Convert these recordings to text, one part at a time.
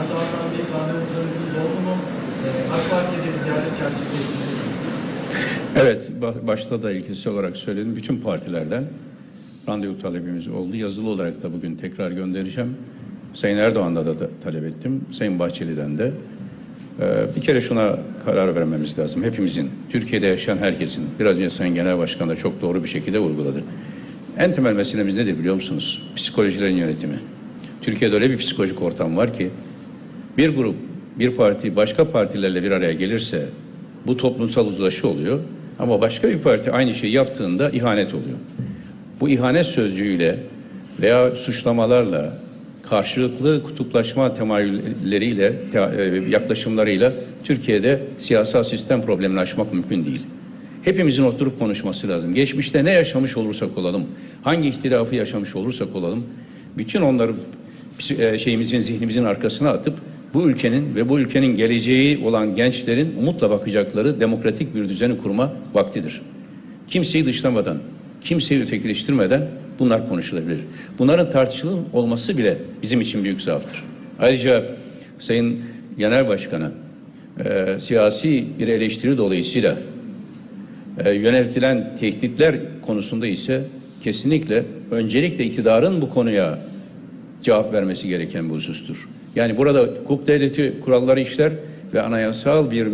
Mehmet Altan Bey randevularınız oldu mu? Ee, AK Parti'de bir ziyaret gerçekleştireceksiniz. Evet, başta da ilkesi olarak söyledim. Bütün partilerden randevu talebimiz oldu. Yazılı olarak da bugün tekrar göndereceğim. Sayın Erdoğan'da da, da talep ettim. Sayın Bahçeli'den de. Ee, bir kere şuna karar vermemiz lazım. Hepimizin, Türkiye'de yaşayan herkesin. Biraz önce Sayın Genel Başkan da çok doğru bir şekilde vurguladı. En temel meselemiz nedir biliyor musunuz? Psikolojilerin yönetimi. Türkiye'de öyle bir psikolojik ortam var ki bir grup, bir parti başka partilerle bir araya gelirse bu toplumsal uzlaşı oluyor. Ama başka bir parti aynı şeyi yaptığında ihanet oluyor. Bu ihanet sözcüğüyle veya suçlamalarla, karşılıklı kutuplaşma temayülleriyle, te- e, yaklaşımlarıyla Türkiye'de siyasal sistem problemini aşmak mümkün değil. Hepimizin oturup konuşması lazım. Geçmişte ne yaşamış olursak olalım, hangi ihtilafı yaşamış olursak olalım, bütün onları e, şeyimizin, zihnimizin arkasına atıp bu ülkenin ve bu ülkenin geleceği olan gençlerin umutla bakacakları demokratik bir düzeni kurma vaktidir. Kimseyi dışlamadan, kimseyi ötekileştirmeden bunlar konuşulabilir. Bunların tartışılır olması bile bizim için büyük zaaftır. Ayrıca Sayın Genel Başkan'a e, siyasi bir eleştiri dolayısıyla e, yöneltilen tehditler konusunda ise kesinlikle öncelikle iktidarın bu konuya cevap vermesi gereken bir husustur. Yani burada hukuk devleti kuralları işler ve anayasal bir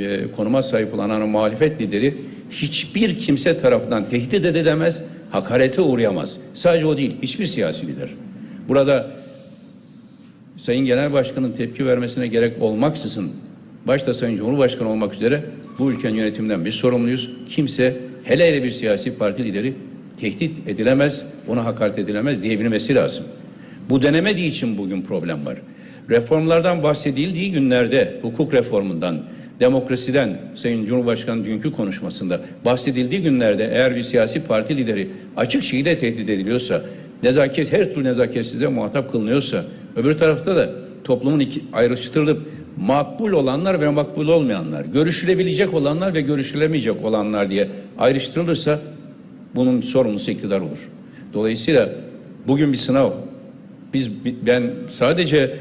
e, konuma sahip olan ana muhalefet lideri hiçbir kimse tarafından tehdit edilemez, hakarete uğrayamaz. Sadece o değil, hiçbir siyasi lider. Burada Sayın Genel Başkan'ın tepki vermesine gerek olmaksızın başta Sayın Cumhurbaşkanı olmak üzere bu ülkenin yönetiminden biz sorumluyuz. Kimse hele hele bir siyasi parti lideri tehdit edilemez, ona hakaret edilemez diyebilmesi lazım. Bu denemediği için bugün problem var. Reformlardan bahsedildiği günlerde hukuk reformundan, demokrasiden Sayın Cumhurbaşkanı dünkü konuşmasında bahsedildiği günlerde eğer bir siyasi parti lideri açık şekilde tehdit ediliyorsa, nezaket her türlü nezaketsizliğe muhatap kılınıyorsa, öbür tarafta da toplumun iki, ayrıştırılıp makbul olanlar ve makbul olmayanlar, görüşülebilecek olanlar ve görüşülemeyecek olanlar diye ayrıştırılırsa bunun sorumlusu iktidar olur. Dolayısıyla bugün bir sınav. Biz ben sadece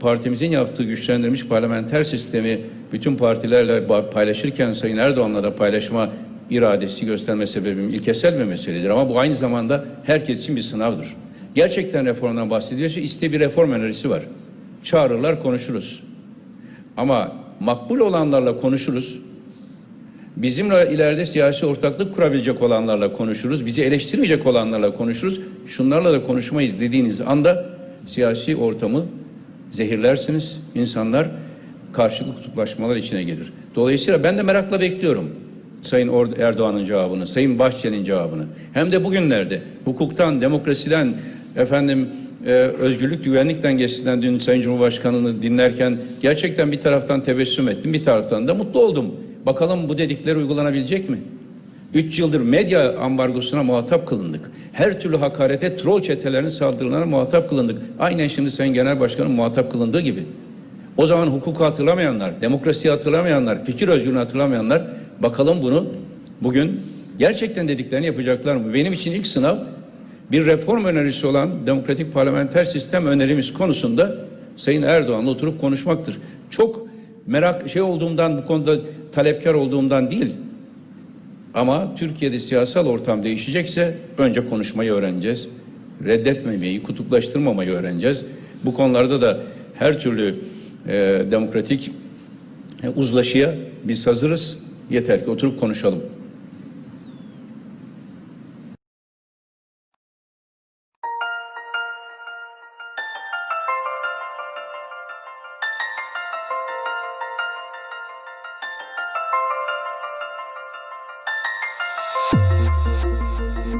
partimizin yaptığı güçlendirilmiş parlamenter sistemi bütün partilerle paylaşırken Sayın Erdoğan'la da paylaşma iradesi gösterme sebebim ilkesel bir meseledir. Ama bu aynı zamanda herkes için bir sınavdır. Gerçekten reformdan bahsediyorsa iste bir reform önerisi var. Çağırırlar konuşuruz. Ama makbul olanlarla konuşuruz. Bizimle ileride siyasi ortaklık kurabilecek olanlarla konuşuruz. Bizi eleştirmeyecek olanlarla konuşuruz. Şunlarla da konuşmayız dediğiniz anda siyasi ortamı zehirlersiniz. İnsanlar karşılıklı kutuplaşmalar içine gelir. Dolayısıyla ben de merakla bekliyorum. Sayın Erdoğan'ın cevabını, Sayın Bahçeli'nin cevabını. Hem de bugünlerde hukuktan, demokrasiden, efendim e, özgürlük, güvenlikten geçtiğinden dün Sayın Cumhurbaşkanı'nı dinlerken gerçekten bir taraftan tebessüm ettim, bir taraftan da mutlu oldum. Bakalım bu dedikleri uygulanabilecek mi? Üç yıldır medya ambargosuna muhatap kılındık. Her türlü hakarete, troll çetelerinin saldırılarına muhatap kılındık. Aynen şimdi Sayın Genel Başkan'ın muhatap kılındığı gibi. O zaman hukuku hatırlamayanlar, demokrasiyi hatırlamayanlar, fikir özgürlüğünü hatırlamayanlar bakalım bunu bugün gerçekten dediklerini yapacaklar mı? Benim için ilk sınav bir reform önerisi olan demokratik parlamenter sistem önerimiz konusunda Sayın Erdoğan'la oturup konuşmaktır. Çok merak şey olduğumdan bu konuda talepkar olduğumdan değil. Ama Türkiye'de siyasal ortam değişecekse önce konuşmayı öğreneceğiz. Reddetmemeyi, kutuplaştırmamayı öğreneceğiz. Bu konularda da her türlü e, demokratik e, uzlaşıya biz hazırız. Yeter ki oturup konuşalım. Peace.